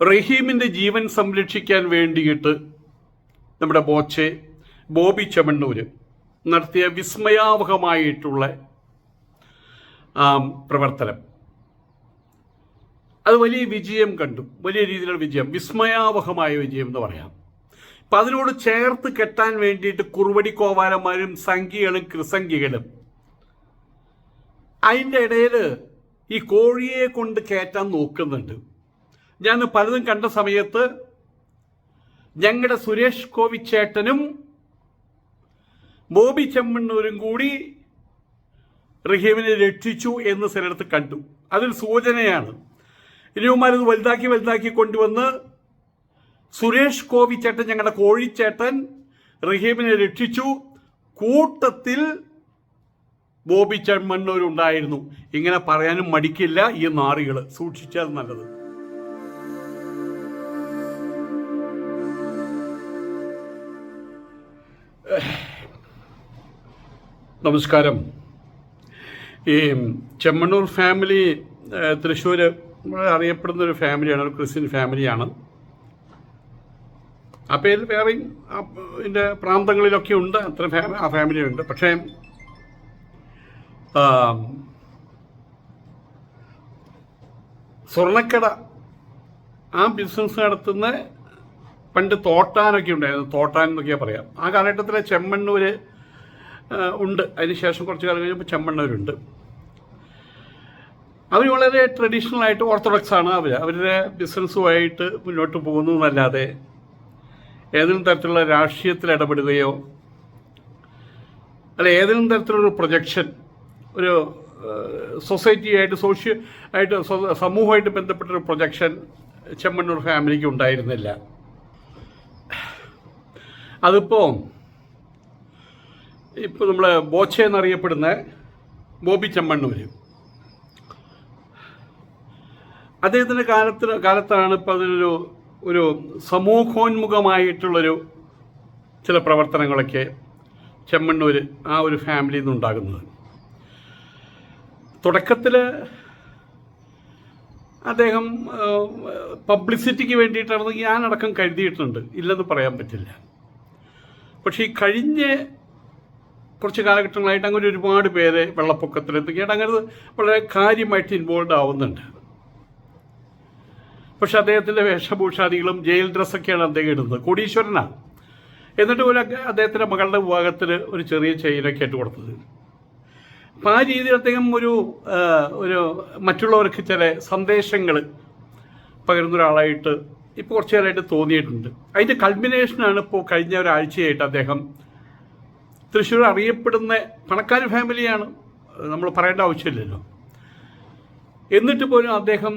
റഹീമിന്റെ ജീവൻ സംരക്ഷിക്കാൻ വേണ്ടിയിട്ട് നമ്മുടെ ബോച്ചെ ബോബി ചെമ്മണ്ണൂർ നടത്തിയ വിസ്മയാവഹമായിട്ടുള്ള പ്രവർത്തനം. അത് വലിയ വിജയം കണ്ടു. വലിയ രീതിയിലുള്ള വിജയം. വിസ്മയാവഹമായ വിജയം എന്ന് പറയാം. അപ്പം അതിനോട് ചേർത്ത് കെട്ടാൻ വേണ്ടിയിട്ട് കുറുവടി കോവാലന്മാരും സംഖ്യകളും കൃസംഖ്യകളും അതിന്റെ ഇടയിൽ ഈ കോഴിയെ കൊണ്ട് കയറ്റാൻ നോക്കുന്നുണ്ട്. ഞാൻ പലതും കണ്ട സമയത്ത് ഞങ്ങളുടെ സുരേഷ് കോവിച്ചേട്ടനും ബോബി ചെമ്മണ്ണൂരും കൂടി റഹീമിനെ രക്ഷിച്ചു എന്ന് ചിലയിടത്ത് കണ്ടു. അതൊരു സൂചനയാണ്. ഇനിയുമാരത് വലുതാക്കി വലുതാക്കി കൊണ്ടുവന്ന് സുരേഷ് കോവിച്ചേട്ടൻ ഞങ്ങളുടെ കോഴിച്ചേട്ടൻ റഹീമിനെ രക്ഷിച്ചു. കൂട്ടത്തിൽ ബോബി ചെമ്മണ്ണൂരുണ്ടായിരുന്നു. ഇങ്ങനെ പറയാനും മടിക്കില്ല ഈ നാറികൾ സൂക്ഷിച്ചാൽ നല്ലത്. നമസ്കാരം. ഈ ചെമ്മണ്ണൂർ ഫാമിലി തൃശ്ശൂർ അറിയപ്പെടുന്ന ഒരു ഫാമിലിയാണ് ഒരു ക്രിസ്ത്യൻ ഫാമിലിയാണ് ആ പേരിൽ വേറെയും ഇതിന്റെ പ്രാന്തങ്ങളിലൊക്കെ ഉണ്ട് അത്ര ഫാമി ആ ഫാമിലി ഉണ്ട്. പക്ഷേ സ്വർണക്കട ആ ബിസിനസ് നടത്തുന്ന പണ്ട് തോട്ടാനൊക്കെ ഉണ്ടായിരുന്നു. തോട്ടാൻ എന്നൊക്കെയാണ് പറയാം. ആ കാലഘട്ടത്തിലെ ചെമ്മണ്ണൂര് ആ, ഉണ്ട്. അതിനുശേഷം കുറച്ച് കാലം കഴിഞ്ഞപ്പോൾ ചെമ്മണ്ണൂരുണ്ട് അവർ വളരെ ട്രഡീഷണൽ ആയിട്ട് ഓർത്തഡോക്സ് ആണ് അവർ അവരുടെ ബിസിനസ്സുമായിട്ട് മുന്നോട്ട് പോകുന്നു എന്നല്ലാതെ ഏതെങ്കിലും തരത്തിലുള്ള രാഷ്ട്രീയത്തിൽ ഇടപെടുകയോ അല്ല ഏതെങ്കിലും തരത്തിലുള്ള പ്രൊജക്ഷൻ ഒരു സൊസൈറ്റിയായിട്ട് സോഷ്യ ആയിട്ട് സമൂഹമായിട്ട് ബന്ധപ്പെട്ടൊരു പ്രൊജക്ഷൻ ചെമ്മണ്ണൂർ ഫാമിലിക്ക് ഉണ്ടായിരുന്നില്ല. അതിപ്പോൾ ഇപ്പോൾ നമ്മൾ ബോച്ചെ എന്നറിയപ്പെടുന്ന ബോബി ചെമ്മണ്ണൂർ അദ്ദേഹത്തിന്റെ കാലത്ത് കാലത്താണ് ഇപ്പോൾ അതിനൊരു ഒരു സമൂഹോന്മുഖമായിട്ടുള്ളൊരു ചില പ്രവർത്തനങ്ങളൊക്കെ ചെമ്മണ്ണൂർ ആ ഒരു ഫാമിലിയിൽ നിന്നുണ്ടാകുന്നത്. തുടക്കത്തിൽ അദ്ദേഹം പബ്ലിസിറ്റിക്ക് വേണ്ടിയിട്ടാണെന്ന് ഞാനടക്കം കരുതിയിട്ടുണ്ട്. ഇല്ലെന്ന് പറയാൻ പറ്റില്ല. പക്ഷേ ഈ കഴിഞ്ഞ കുറച്ച് കാലഘട്ടങ്ങളായിട്ട് അങ്ങനെ ഒരുപാട് പേരെ വെള്ളപ്പൊക്കത്തിലെത്തുകയാണ് അങ്ങനെ വളരെ കാര്യമായിട്ട് ഇൻവോൾവ് ആവുന്നുണ്ട്. പക്ഷെ അദ്ദേഹത്തിന്റെ വേഷഭൂഷാദികളും ജയിൽ ഡ്രസ്സൊക്കെയാണ് അദ്ദേഹം ഇടുന്നത്. കോടീശ്വരനാണ്. എന്നിട്ട് ഒരു അദ്ദേഹത്തിന്റെ മകളുടെ വിവാഹത്തിന് ഒരു ചെറിയ ചെയിനൊക്കെ ആയിട്ട് കൊടുത്തത്. അപ്പം ആ രീതിയിൽ അദ്ദേഹം ഒരു ഒരു മറ്റുള്ളവർക്ക് ചില സന്ദേശങ്ങൾ പകരുന്ന ഒരാളായിട്ട് ഇപ്പോൾ കുറച്ച് കാലമായിട്ട് തോന്നിയിട്ടുണ്ട്. അതിന്റെ കൾമിനേഷനാണ് ഇപ്പോൾ കഴിഞ്ഞ ഒരാഴ്ചയായിട്ട് അദ്ദേഹം തൃശ്ശൂർ അറിയപ്പെടുന്ന പണക്കാർ ഫാമിലിയാണ്. നമ്മൾ പറയേണ്ട ആവശ്യമില്ലല്ലോ. എന്നിട്ട് പോലും അദ്ദേഹം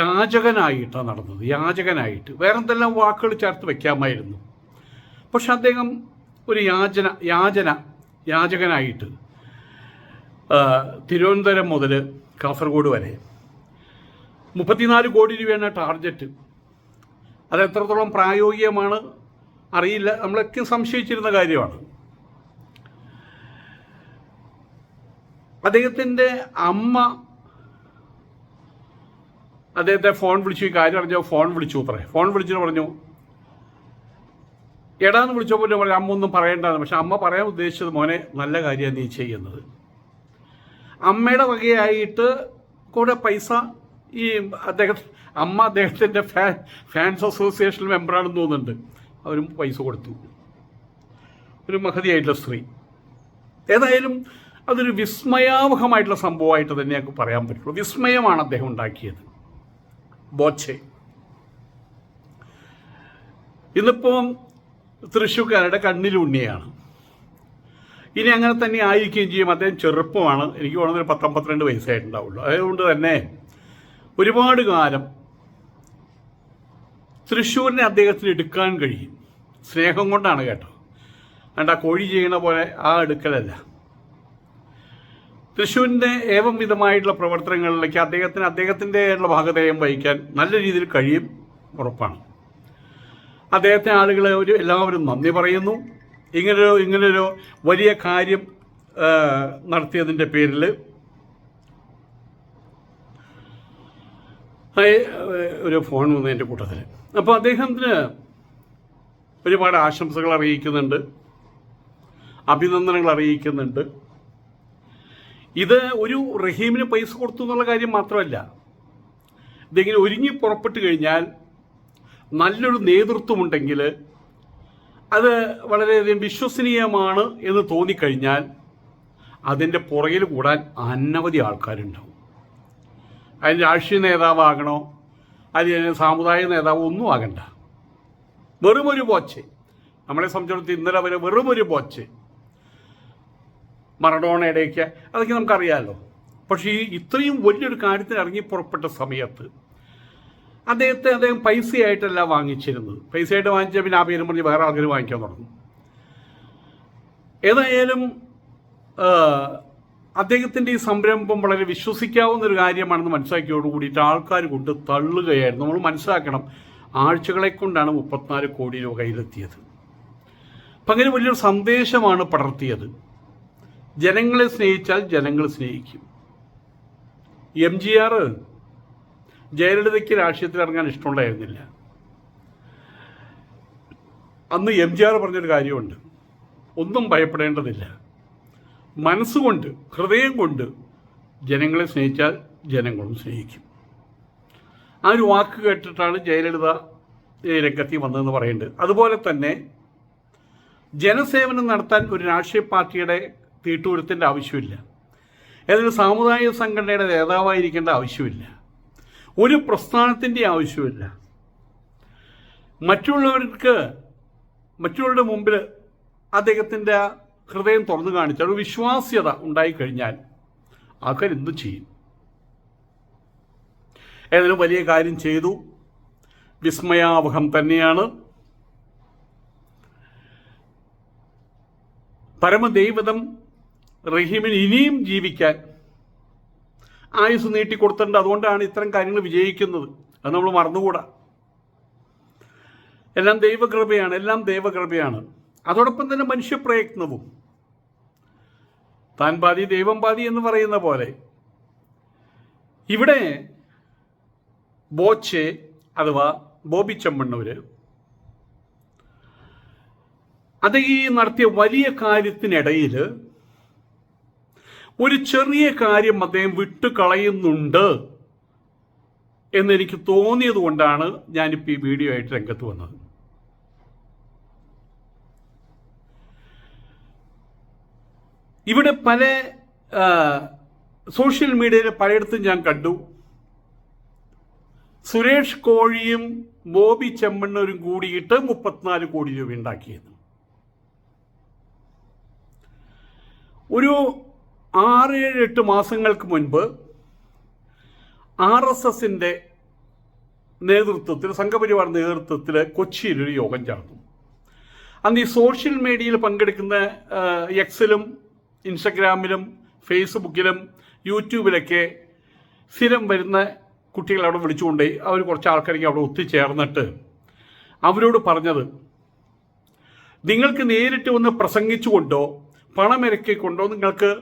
യാചകനായിട്ടാണ് നടന്നത്. യാചകനായിട്ട്. വേറെ എന്തെല്ലാം വാക്കുകൾ ചേർത്ത് വെക്കാമായിരുന്നു. പക്ഷെ അദ്ദേഹം ഒരു യാചന യാചന യാചകനായിട്ട് തിരുവനന്തപുരം മുതൽ കാസർഗോഡ് വരെ മുപ്പത്തിനാല് കോടി രൂപയാണ് ടാർഗറ്റ് അത് എത്രത്തോളം പ്രായോഗികമാണ് അറിയില്ല. നമ്മളൊക്കെ സംശയിച്ചിരുന്ന കാര്യമാണ്. അദ്ദേഹത്തിന്റെ അമ്മ അദ്ദേഹത്തെ ഫോൺ വിളിച്ചു. ഈ കാര്യം അറിഞ്ഞോ ഫോൺ വിളിച്ചു പറയും ഫോൺ വിളിച്ചിട്ട് പറഞ്ഞു. എടാന്ന് വിളിച്ചപ്പോൾ പറഞ്ഞു അമ്മ ഒന്നും പറയണ്ടെന്ന്. പക്ഷെ അമ്മ പറയാൻ ഉദ്ദേശിച്ചത് മോനെ നല്ല കാര്യമാണ് നീ ചെയ്യുന്നത്. അമ്മയുടെ വകയായിട്ട് കൂടെ പൈസ ഈ അദ്ദേഹം അമ്മ അദ്ദേഹത്തിന്റെ ഫാൻ ഫാൻസ് അസോസിയേഷൻ മെമ്പറാണെന്ന് തോന്നുന്നുണ്ട്. അവരും പൈസ കൊടുത്തു. ഒരു മഹതിയായിട്ടുള്ള സ്ത്രീ. ഏതായാലും അതൊരു വിസ്മയാവഹമായിട്ടുള്ള സംഭവമായിട്ട് തന്നെ ഞങ്ങൾക്ക് പറയാൻ പറ്റുള്ളൂ. വിസ്മയമാണ് അദ്ദേഹം ഉണ്ടാക്കിയത്. ബോച്ചെ. ഇന്നിപ്പം തൃശ്ശൂക്കാരുടെ കണ്ണിലുണ്ണിയാണ് ഇനി അങ്ങനെ തന്നെ ആയിരിക്കുകയും ചെയ്യും. അദ്ദേഹം ചെറുപ്പമാണ്. എനിക്ക് ഒരു പത്തൊമ്പത്തിരണ്ട് വയസ്സായിട്ടുണ്ടാവുള്ളൂ. അതുകൊണ്ട് തന്നെ ഒരുപാട് കാലം തൃശ്ശൂരിനെ അദ്ദേഹത്തിന് എടുക്കാൻ കഴിയും. സ്നേഹം കൊണ്ടാണ് കേട്ടോ. അണ്ട കോഴി ചെയ്യണ പോലെ ആ എടുക്കലല്ല. തൃശ്ശൂരിന്റെ ഏവം വിധമായിട്ടുള്ള പ്രവർത്തനങ്ങളിലേക്ക് അദ്ദേഹത്തിന് അദ്ദേഹത്തിന്റെ ഭാഗധേയം വഹിക്കാൻ നല്ല രീതിയിൽ കഴിയും ഉറപ്പാണ്. അദ്ദേഹത്തെ ആളുകൾ ഒരു എല്ലാവരും നന്ദി പറയുന്നു. ഇങ്ങനൊരു ഇങ്ങനൊരു വലിയ കാര്യം നടത്തിയതിന്റെ പേരിൽ ഒരു ഫോൺ വന്നു എന്റെ കൂട്ടത്തിൽ അപ്പോൾ അദ്ദേഹത്തിന് ഒരുപാട് ആശംസകൾ അറിയിക്കുന്നുണ്ട്. അഭിനന്ദനങ്ങൾ അറിയിക്കുന്നുണ്ട്. ഇത് ഒരു റഹീമിന് പൈസ കൊടുത്തു എന്നുള്ള കാര്യം മാത്രമല്ല ഇതിങ്ങനെ ഒരുങ്ങി പുറപ്പെട്ടു കഴിഞ്ഞാൽ നല്ലൊരു നേതൃത്വമുണ്ടെങ്കിൽ അത് വളരെയധികം വിശ്വസനീയമാണ് എന്ന് തോന്നിക്കഴിഞ്ഞാൽ അതിന്റെ പുറകിൽ കൂടാൻ അനവധി ആൾക്കാരുണ്ടാവും. അതിന് രാഷ്ട്രീയ നേതാവാകണോ അതിന് സാമുദായിക നേതാവ് ഒന്നും ആകണ്ട. വെറുമൊരു ബോച്ച് നമ്മളെ സംബന്ധിച്ചിടത്തോളം ഇന്നലെ വരെ വെറുമൊരു ബോച്ച് മറഡോണയുടെയൊക്കെ അതൊക്കെ നമുക്കറിയാമല്ലോ പക്ഷേ ഈ ഇത്രയും വലിയൊരു കാര്യത്തിന് ഇറങ്ങി പുറപ്പെട്ട സമയത്ത് അദ്ദേഹത്തെ അദ്ദേഹം പൈസയായിട്ടല്ല വാങ്ങിച്ചിരുന്നത്. പൈസയായിട്ട് വാങ്ങിച്ച പിന്നെ ആ പേരും പറഞ്ഞ് വേറെ ആൾക്കാർ വാങ്ങിക്കാൻ തുടങ്ങും. ഏതായാലും അദ്ദേഹത്തിന്റെ ഈ സംരംഭം വളരെ വിശ്വസിക്കാവുന്ന ഒരു കാര്യമാണെന്ന് മനസ്സിലാക്കിയോട് കൂടിയിട്ട് ആൾക്കാർ കൊണ്ട് തള്ളുകയായിരുന്നു. നമ്മൾ മനസ്സിലാക്കണം ആഴ്ചകളെ കൊണ്ടാണ് മുപ്പത്തിനാല് കോടി രൂപ കയ്യിലെത്തിയത്. അപ്പം അങ്ങനെ വലിയൊരു സന്ദേശമാണ് പടർത്തിയത്. ജനങ്ങളെ സ്നേഹിച്ചാൽ ജനങ്ങൾ സ്നേഹിക്കും. എം ജി ആർ ജയലളിതയ്ക്ക് രാഷ്ട്രീയത്തിൽ ഇറങ്ങാൻ ഇഷ്ടമുണ്ടായിരുന്നില്ല. അന്ന് എം ജി ആർ പറഞ്ഞൊരു കാര്യമുണ്ട്. ഒന്നും ഭയപ്പെടേണ്ടതില്ല. മനസ്സുകൊണ്ട് ഹൃദയം കൊണ്ട് ജനങ്ങളെ സ്നേഹിച്ചാൽ ജനങ്ങളും സ്നേഹിക്കും. ആ ഒരു വാക്ക് കേട്ടിട്ടാണ് ജയലളിത രംഗത്തി വന്നതെന്ന് പറയുന്നുണ്ട് അതുപോലെ തന്നെ ജനസേവനം നടത്താൻ ഒരു രാഷ്ട്രീയ പാർട്ടിയുടെ തീട്ടൂരത്തിന്റെ ആവശ്യമില്ല. ഏതൊരു സാമുദായിക സംഘടനയുടെ നേതാവായിരിക്കേണ്ട ആവശ്യമില്ല. ഒരു പ്രസ്ഥാനത്തിന്റെ ആവശ്യമില്ല. മറ്റുള്ളവർക്ക് മറ്റുള്ളവരുടെ മുമ്പിൽ അദ്ദേഹത്തിന്റെ ഹൃദയം തുറന്നു കാണിച്ച ഒരു വിശ്വാസ്യത ഉണ്ടായിക്കഴിഞ്ഞാൽ ആൾക്കാർ എന്തു ചെയ്യും? ഏതെങ്കിലും വലിയ കാര്യം ചെയ്തു. വിസ്മയാവഹം തന്നെയാണ്. പരമദൈവതം റഹീമിന് ഇനിയും ജീവിക്കാൻ ആയുസ് നീട്ടിക്കൊടുത്തിട്ടുണ്ട് അതുകൊണ്ടാണ് ഇത്തരം കാര്യങ്ങൾ വിജയിക്കുന്നത്. അത് നമ്മൾ മറന്നുകൂടാ. എല്ലാം ദൈവകൃപയാണ് എല്ലാം ദൈവകൃപയാണ്. അതോടൊപ്പം തന്നെ മനുഷ്യപ്രയത്നവും താൻ പാതി ദൈവം പാതി എന്ന് പറയുന്ന പോലെ. ഇവിടെ ബോച്ചെ അഥവാ ബോബി ചെമ്മണ്ണൂര് അത് ഈ നടത്തിയ വലിയ കാര്യത്തിനിടയിൽ ഒരു ചെറിയ കാര്യം അദ്ദേഹം വിട്ടുകളയുന്നുണ്ട് എന്നെനിക്ക് തോന്നിയത് കൊണ്ടാണ് ഞാനിപ്പോൾ ഈ വീഡിയോ ആയിട്ട് രംഗത്ത് വന്നത്. ഇവിടെ പല സോഷ്യൽ മീഡിയയിൽ പലയിടത്തും ഞാൻ കണ്ടു. സുരേഷ് കോഴിയും ബോബി ചെമ്മണ്ണൂരും കൂടിയിട്ട് മുപ്പത്തിനാല് കോടി രൂപ ഉണ്ടാക്കിയത്. ഒരു ആറ് ഏഴ് എട്ട് മാസങ്ങൾക്ക് മുൻപ് ആർ എസ് എസിന്റെ നേതൃത്വത്തിൽ സംഘപരിവാർ നേതൃത്വത്തിൽ കൊച്ചിയിൽ ഒരു യോഗം ചേർന്നു. അന്ന് ഈ സോഷ്യൽ മീഡിയയിൽ പങ്കെടുക്കുന്ന എക്സിലും ഇൻസ്റ്റഗ്രാമിലും ഫേസ്ബുക്കിലും യൂട്യൂബിലൊക്കെ സ്ഥിരം വരുന്ന കുട്ടികൾ അവിടെ വിളിച്ചുകൊണ്ടേ അവർ കുറച്ച് ആൾക്കാർക്ക് അവിടെ ഒത്തുചേർന്നിട്ട് അവരോട് പറഞ്ഞത് നിങ്ങൾക്ക് നേരിട്ട് വന്ന് പ്രസംഗിച്ചുകൊണ്ടോ പണമിറക്കിക്കൊണ്ടോ നിങ്ങൾക്ക്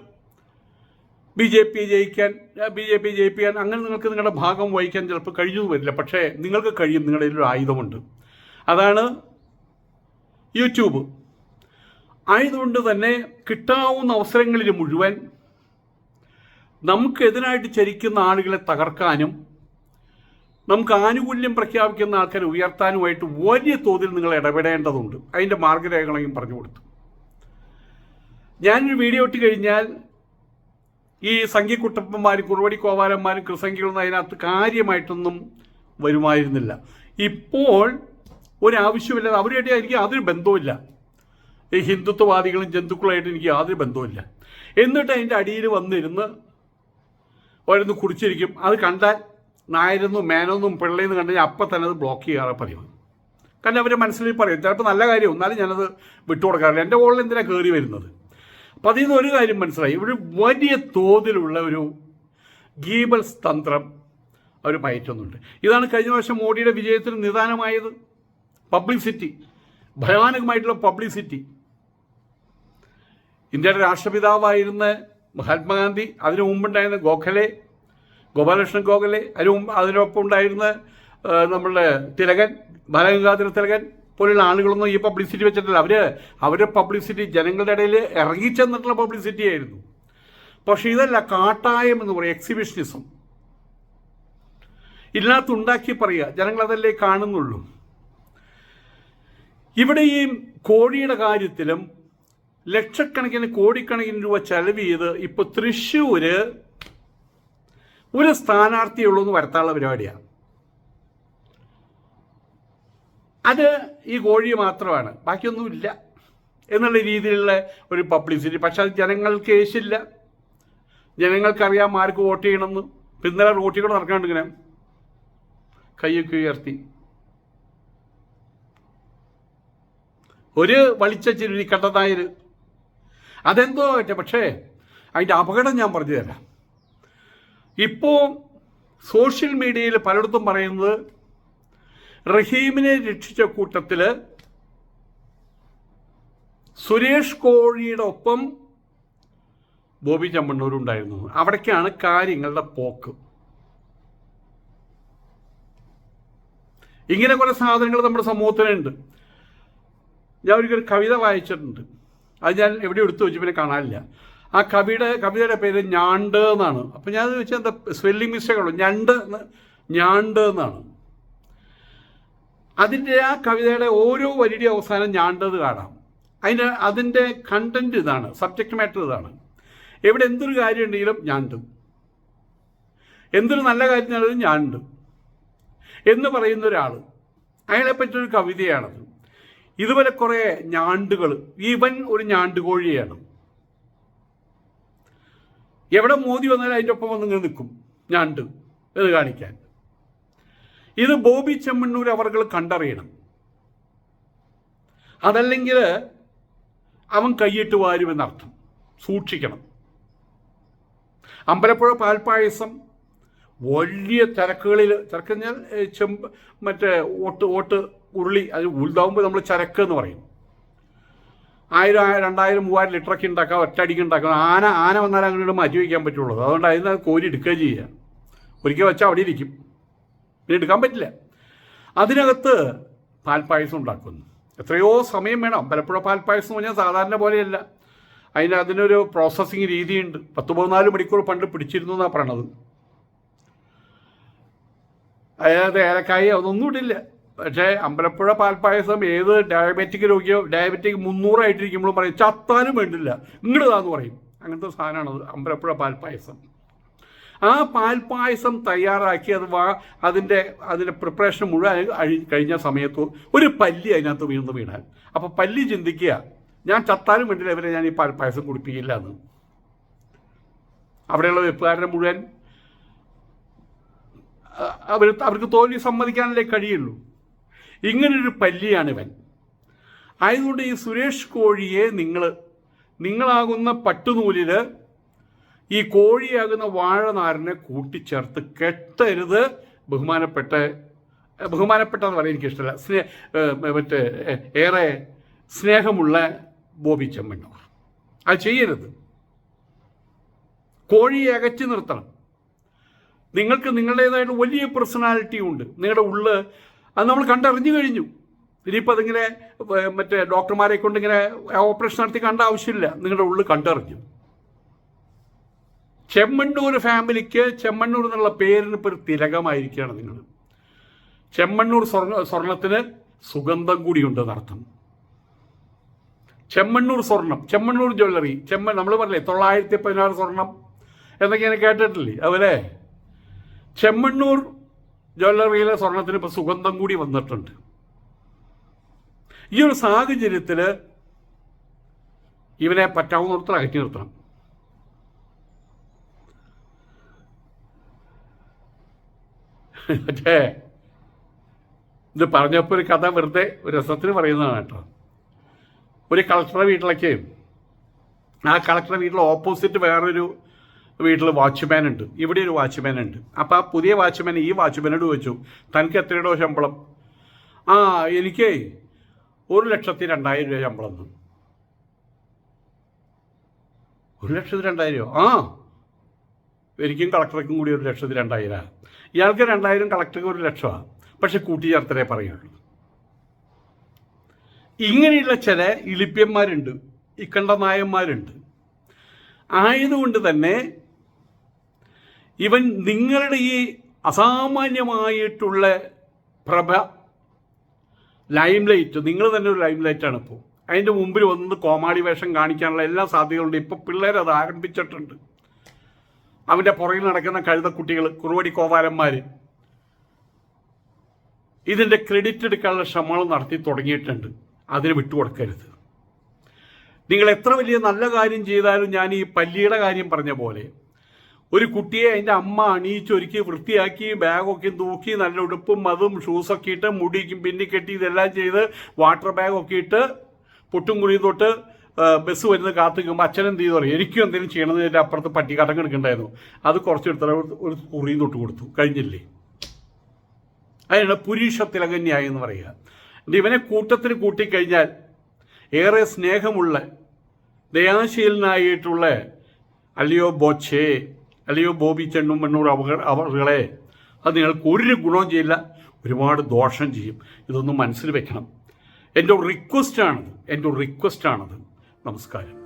ബി ജെ പി ജയിക്കാൻ ബി ജെ പി ജയിപ്പിക്കാൻ അങ്ങനെ നിങ്ങൾക്ക് നിങ്ങളുടെ ഭാഗം വഹിക്കാൻ ചിലപ്പോൾ കഴിഞ്ഞു വരില്ല. പക്ഷേ നിങ്ങൾക്ക് കഴിയും നിങ്ങളുടെ ഒരു ആയുധമുണ്ട്. അതാണ് യൂട്യൂബ്. ആയതുകൊണ്ട് തന്നെ കിട്ടാവുന്ന അവസരങ്ങളിൽ മുഴുവൻ നമുക്കെതിരായിട്ട് ചരിക്കുന്ന ആളുകളെ തകർക്കാനും നമുക്ക് ആനുകൂല്യം പ്രഖ്യാപിക്കുന്ന ആൾക്കാരെ ഉയർത്താനുമായിട്ട് വലിയ തോതിൽ നിങ്ങൾ ഇടപെടേണ്ടതുണ്ട്. അതിന്റെ മാർഗരേഖകളെയും പറഞ്ഞു കൊടുത്തു. ഞാനൊരു വീഡിയോ ഇട്ട് കഴിഞ്ഞാൽ ഈ സംഘിക്കുട്ടപ്പന്മാരും കുറുവടി കോവാലന്മാരും കൃസംഖ്യകളൊന്നും അതിനകത്ത് കാര്യമായിട്ടൊന്നും വരുമായിരുന്നില്ല. ഇപ്പോൾ ഒരാവശ്യമില്ലാതെ അവരുമായിട്ട് എനിക്ക് യാതൊരു ബന്ധവുമില്ല. ഈ ഹിന്ദുത്വവാദികളും ജന്തുക്കളായിട്ട് എനിക്ക് യാതൊരു ബന്ധവുമില്ല. എന്നിട്ട് അതിന്റെ അടിയിൽ വന്നിരുന്ന് ഓരോന്ന് കുടിച്ചിരിക്കും. അത് കണ്ടാൽ നായരെന്നും മേനൊന്നും പിള്ളയെന്ന് കണ്ടാൽ അപ്പം തന്നെ അത് ബ്ലോക്ക് ചെയ്യാറ് പതിവ്. കാരണം അവരെ മനസ്സിൽ പറയും ചിലപ്പോൾ നല്ല കാര്യം എന്നാലും ഞാനത് വിട്ടുകൊടുക്കാറില്ല എന്റെ ഓളിൽ എന്തിനാണ് കയറി വരുന്നത്? അപ്പം അതിൽ നിന്ന് ഒരു കാര്യം മനസ്സിലായി. ഇവിടെ വലിയ തോതിലുള്ള ഒരു ഗീബൽസ് തന്ത്രം അവർ പയറ്റുന്നുണ്ട്. ഇതാണ് കഴിഞ്ഞ വർഷം മോഡിയുടെ വിജയത്തിന് നിദാനമായത്. പബ്ലിസിറ്റി. ഭയാനകമായിട്ടുള്ള പബ്ലിസിറ്റി. ഇന്ത്യയുടെ രാഷ്ട്രപിതാവായിരുന്ന മഹാത്മാഗാന്ധി അതിനു മുമ്പുണ്ടായിരുന്ന ഗോഖലെ ഗോപാലകൃഷ്ണൻ ഗോഖലെ അതിനു മുമ്പ് അതിനൊപ്പം ഉണ്ടായിരുന്ന നമ്മളുടെ തിലകൻ ബാലഗംഗാധര തിലകൻ പോലുള്ള ആളുകളൊന്നും ഈ പബ്ലിസിറ്റി വെച്ചിട്ടില്ല. അവർ അവരുടെ പബ്ലിസിറ്റി ജനങ്ങളുടെ ഇടയിൽ ഇറങ്ങിച്ചെന്നിട്ടുള്ള പബ്ലിസിറ്റി ആയിരുന്നു. പക്ഷേ ഇതല്ല കാട്ടായം എന്ന് പറയും എക്സിബിഷനിസം ഇല്ലാത്തുണ്ടാക്കി പറയുക ജനങ്ങളതല്ലേ കാണുന്നുള്ളൂ. ഇവിടെ ഈ കോഴിയുടെ കാര്യത്തിലും ലക്ഷക്കണക്കിന് കോടിക്കണക്കിന് രൂപ ചെലവ് ചെയ്ത് ഇപ്പൊ തൃശ്ശൂര് ഒരു സ്ഥാനാർത്ഥിയുള്ളൂ എന്ന് വരുത്താനുള്ള പരിപാടിയാണ്. അത് ഈ കോഴി മാത്രമാണ് ബാക്കിയൊന്നുമില്ല എന്നുള്ള രീതിയിലുള്ള ഒരു പബ്ലിസിറ്റി പക്ഷെ അത് ജനങ്ങൾക്ക് ഏശില്ല ജനങ്ങൾക്കറിയാം ആർക്ക് വോട്ട് ചെയ്യണമെന്ന്. പിന്നലെ റോട്ടിൽ കൂടെ നടക്കാണ്ട് ഇങ്ങനെ. കൈയൊക്കെ ഉയർത്തി. ഒരു വളിച്ച ചിരുരി കണ്ടനായർ അതെന്തോ ആട്ടെ പക്ഷേ അതിന്റെ അപകടം ഞാൻ പറഞ്ഞു തരാം. ഇപ്പോൾ സോഷ്യൽ മീഡിയയിൽ പലയിടത്തും പറയുന്നത് റഹീമിനെ രക്ഷിച്ച കൂട്ടത്തിൽ സുരേഷ് കോഴിയുടെ ഒപ്പം ബോബി ചമ്മണ്ണൂർ ഉണ്ടായിരുന്നു. അവിടേക്കാണ് കാര്യങ്ങളുടെ പോക്ക്. ഇങ്ങനെ കുറെ സാധനങ്ങൾ നമ്മുടെ സമൂഹത്തിനുണ്ട് ഞാൻ ഒരിക്കൽ കവിത വായിച്ചിട്ടുണ്ട്. അത് ഞാൻ എവിടെ എടുത്തു വെച്ചു പിന്നെ കാണാനില്ല. ആ കവിയുടെ കവിതയുടെ പേര് ഞാണ്ട് എന്നാണ്. അപ്പം ഞാൻ വെച്ചാൽ എന്താ സ്പെല്ലിംഗ് മിസ്റ്റേക്ക് ഞണ്ട് ഞാണ്ട് എന്നാണ്. അതിന്റെ ആ കവിതയുടെ ഓരോ വരിയുടെ അവസാനം ഞാണ്ടത് കാണാം. അതിന്റെ അതിന്റെ കണ്ടന്റ് ഇതാണ് സബ്ജക്റ്റ് മാറ്റർ ഇതാണ്. എവിടെ എന്തൊരു കാര്യം ഉണ്ടെങ്കിലും ഞാണ്ട്. എന്തൊരു നല്ല കാര്യം ഞാണ്ട്. എന്ന് പറയുന്ന ഒരാൾ അയാളെ പറ്റിയൊരു കവിതയാണത്. ഇതുപോലെ കുറേ ഞാണ്ടുകൾ ഇവൻ ഒരു ഞാണ്ടുകോഴിയാണ് എവിടെ മോദി വന്നാലും അതിന്റെ ഒപ്പം വന്ന് ഇങ്ങനെ നിൽക്കും. ഞാണ്ട്. ഇത് കാണിക്കാൻ. ഇത് ബോബി ചെമ്മണ്ണൂർ അവർകൾ കണ്ടറിയണം. അതല്ലെങ്കിൽ അവൻ കൈയിട്ട് വാരുമെന്നർത്ഥം സൂക്ഷിക്കണം. അമ്പലപ്പുഴ പാൽപ്പായസം വലിയ കഴിഞ്ഞാൽ ഏ, ചെമ്പ് മറ്റേ ഓട്ട് ഓട്ട് ഉരുളി അത് ഉഴുതാവുമ്പോൾ നമ്മൾ ചരക്ക് എന്ന് പറയും. ആയിരം രണ്ടായിരം മൂവായിരം ലിറ്ററൊക്കെ ഉണ്ടാക്കാം ഒറ്റയടിക്ക് ഉണ്ടാക്കാം ആന ആന വന്നാൽ അങ്ങോട്ട് മാറ്റി വയ്ക്കാൻ പറ്റുള്ളൂ. അതുകൊണ്ട് അതിൽ നിന്ന് കോരി എടുക്കുക ചെയ്യുക. ഒരിക്കൽ വെച്ചാൽ അവിടെ ഇരിക്കും. പിന്നെ എടുക്കാൻ പറ്റില്ല. അതിനകത്ത് പാൽപ്പായസം ഉണ്ടാക്കുന്നു. എത്രയോ സമയം വേണം. പലപ്പോഴും പാൽപ്പായസം പറഞ്ഞാൽ സാധാരണ പോലെയല്ല. അതിന് അതിനൊരു പ്രോസസ്സിങ് രീതിയുണ്ട്. പത്ത് പതിനാല് മണിക്കൂർ പണ്ട് പിടിച്ചിരുന്നു എന്നാണ് പറയണത്. അതായത് ഏലക്കായ അതൊന്നും ഇടില്ല. പക്ഷേ അമ്പലപ്പുഴ പാൽപ്പായസം ഏത് ഡയബറ്റിക് രോഗിയോ ഡയബറ്റിക് മുന്നൂറായിട്ടിരിക്കുമ്പോഴും പറയും ചത്താനും വേണ്ടില്ല ഇങ്ങോട്ടാന്ന് പറയും. അങ്ങനത്തെ സാധനമാണത് അമ്പലപ്പുഴ പാൽപ്പായസം. ആ പാൽപ്പായസം തയ്യാറാക്കി അത് വാ അതിന്റെ അതിന്റെ പ്രിപ്പറേഷൻ മുഴുവൻ കഴിഞ്ഞ സമയത്ത് ഒരു പല്ലി അതിനകത്ത് വീണ്ടും വീണാൽ. അപ്പോൾ പല്ലി ചിന്തിക്കുക ഞാൻ ചത്താനും വേണ്ടില്ല ഇവരെ ഞാൻ ഈ പാൽപ്പായസം കുടിപ്പിക്കില്ല എന്ന്. അവിടെയുള്ള വെപ്പുകാരനെ മുഴുവൻ അവർ അവർക്ക് തോൽവി സമ്മതിക്കാനല്ലേ കഴിയുള്ളൂ. ഇങ്ങനൊരു പല്ലിയാണ് ഇവൻ ആയതുകൊണ്ട് ഈ സുരേഷ് കോഴിയെ നിങ്ങൾ നിങ്ങളാകുന്ന പട്ടുനൂലിൽ ഈ കോഴിയാകുന്ന വാഴനാരനെ കൂട്ടിച്ചേർത്ത് കെട്ടരുത്. ബഹുമാനപ്പെട്ട ബഹുമാനപ്പെട്ടെന്ന് പറയാൻ എനിക്കിഷ്ടമല്ല സ്നേ ഏ, മറ്റേ ഏറെ സ്നേഹമുള്ള ബോബി ചെമ്മണ്ണൂർ. അത് ചെയ്യരുത്. കോഴിയെ അകറ്റി നിർത്തണം. നിങ്ങൾക്ക് നിങ്ങളുടേതായിട്ട് വലിയ പേഴ്സണാലിറ്റി ഉണ്ട്. നിങ്ങളുടെ ഉള്ള് അത് നമ്മൾ കണ്ടറിഞ്ഞു കഴിഞ്ഞു. ഇനിയിപ്പോൾ അതിങ്ങനെ മറ്റേ ഡോക്ടർമാരെ കൊണ്ട് ഇങ്ങനെ ഓപ്പറേഷൻ നടത്തി കണ്ട ആവശ്യമില്ല. നിങ്ങളുടെ ഉള്ളിൽ കണ്ടറിഞ്ഞു. ചെമ്മണ്ണൂർ ഫാമിലിക്ക് ചെമ്മണ്ണൂർ എന്നുള്ള പേരിന് ഇപ്പോൾ ഒരു തിലകമായിരിക്കുകയാണ് നിങ്ങൾ. ചെമ്മണ്ണൂർ സ്വർണ സ്വർണത്തിന് സുഗന്ധം കൂടിയുണ്ട് എന്നർത്ഥം. ചെമ്മണ്ണൂർ സ്വർണം ചെമ്മണ്ണൂർ ജ്വല്ലറി ചെമ്മ നമ്മൾ പറഞ്ഞില്ലേ തൊള്ളായിരത്തി പതിനാറ് സ്വർണം എന്നൊക്കെ എന്നൊക്കെയാണ് കേട്ടിട്ടില്ലേ? അതുപോലെ ചെമ്മണ്ണൂർ ജ്വല്ലറിയിലെ സ്വർണത്തിന് ഇപ്പോൾ സുഗന്ധം കൂടി വന്നിട്ടുണ്ട്. ഈ ഒരു സാഹചര്യത്തിൽ ഇവനെ പറ്റാവുന്നിടത്ത് അകറ്റി നിർത്തണം. മറ്റേ ഇത് പറഞ്ഞപ്പോൾ ഒരു കഥ വെറുതെ ഒരു രസത്തിന് പറയുന്നതാണ് കേട്ടോ. ഒരു കളക്ടറുടെ വീട്ടിലേക്ക് ആ കളക്ടറുടെ വീട്ടിൽ ഓപ്പോസിറ്റ് വേറൊരു വീട്ടിൽ വാച്ച്മാൻ ഉണ്ട്. ഇവിടെ ഒരു വാച്ച്മാൻ ഉണ്ട്. അപ്പോൾ ആ പുതിയ വാച്ച്മാൻ ഈ വാച്ച്മാനോട് ചോദിച്ചു തനിക്ക് എത്രയുടെ ശമ്പളം? ആ എനിക്ക് ഒരു ലക്ഷത്തി രണ്ടായിരം രൂപ ശമ്പളം തന്നു. ഒരു ലക്ഷത്തി രണ്ടായിരം? രൂപ ആ എനിക്കും കളക്ടർക്കും കൂടി ഒരു ലക്ഷത്തി രണ്ടായിരമാണ് ഇയാൾക്ക് രണ്ടായിരം കളക്ടർക്ക് ഒരു ലക്ഷമാണ് പക്ഷെ കൂട്ടിച്ചേർത്തലേ പറയുള്ളൂ. ഇങ്ങനെയുള്ള ചില ഇളിപ്യന്മാരുണ്ട് ഇക്കണ്ട നായന്മാരുണ്ട് ആയതുകൊണ്ട് തന്നെ ഇവൻ നിങ്ങളുടെ ഈ അസാമാന്യമായിട്ടുള്ള പ്രഭ ലൈം ലൈറ്റ് നിങ്ങൾ തന്നെ ഒരു ലൈം ലൈറ്റാണ് ഇപ്പോൾ അതിന്റെ മുമ്പിൽ വന്ന് കോമാളി വേഷം കാണിക്കാനുള്ള എല്ലാ സാധ്യതകളുണ്ട്. ഇപ്പോൾ പിള്ളേർ അത് ആരംഭിച്ചിട്ടുണ്ട്. അവന്റെ പുറകിൽ നടക്കുന്ന കഴുതക്കുട്ടികൾ കുറുവടി കോവാലന്മാർ ഇതിന്റെ ക്രെഡിറ്റ് എടുക്കാനുള്ള ശ്രമങ്ങൾ നടത്തി തുടങ്ങിയിട്ടുണ്ട്. അതിന് വിട്ടുകൊടുക്കരുത്. നിങ്ങൾ എത്ര വലിയ നല്ല കാര്യം ചെയ്താലും ഞാൻ ഈ പല്ലിയുടെ കാര്യം പറഞ്ഞ പോലെ ഒരു കുട്ടിയെ അതിന്റെ അമ്മ അണിയിച്ചൊരുക്കി വൃത്തിയാക്കി ബാഗൊക്കെ തൂക്കി നല്ല ഉടുപ്പും മതും ഷൂസൊക്കെ ഇട്ട് മുടിക്കും പിന്നി കെട്ടി ഇതെല്ലാം ചെയ്ത് വാട്ടർ ബാഗൊക്കെ ഇട്ട് പൊട്ടും കുഴിയും തൊട്ട് ബസ് വരുന്നത് കാത്തു നിൽക്കുമ്പോൾ അച്ഛൻ എന്ത് ചെയ്തു പറയും എനിക്കും എന്തെങ്കിലും ചെയ്യണമെന്ന് അപ്പുറത്ത് പട്ടിക്കാട്ടം എടുക്കണ്ടായിരുന്നു അത് കുറച്ചെടുത്ത ഒരു കുറിയും തൊട്ട് കൊടുത്തു. കഴിഞ്ഞില്ലേ? അതിനാണ് പുരുഷ തിലകന്യായി എന്ന് പറയുക. എന്നിട്ട് ഇവനെ കൂട്ടത്തിന് കൂട്ടിക്കഴിഞ്ഞാൽ ഏറെ സ്നേഹമുള്ള ദയാശീലനായിട്ടുള്ള അല്ലയോ ബോച്ചേ അല്ലയോ ബോബി ചെണ്ണും മണ്ണൂർ അവർ അവകളെ അത് നിങ്ങൾക്ക് ഒരു ഗുണവും ചെയ്യില്ല. ഒരുപാട് ദോഷം ചെയ്യും. ഇതൊന്നും മനസ്സിൽ വെക്കണം. എന്റെ ഒരു റിക്വസ്റ്റാണത് എന്റെ റിക്വസ്റ്റാണത് നമസ്കാരം.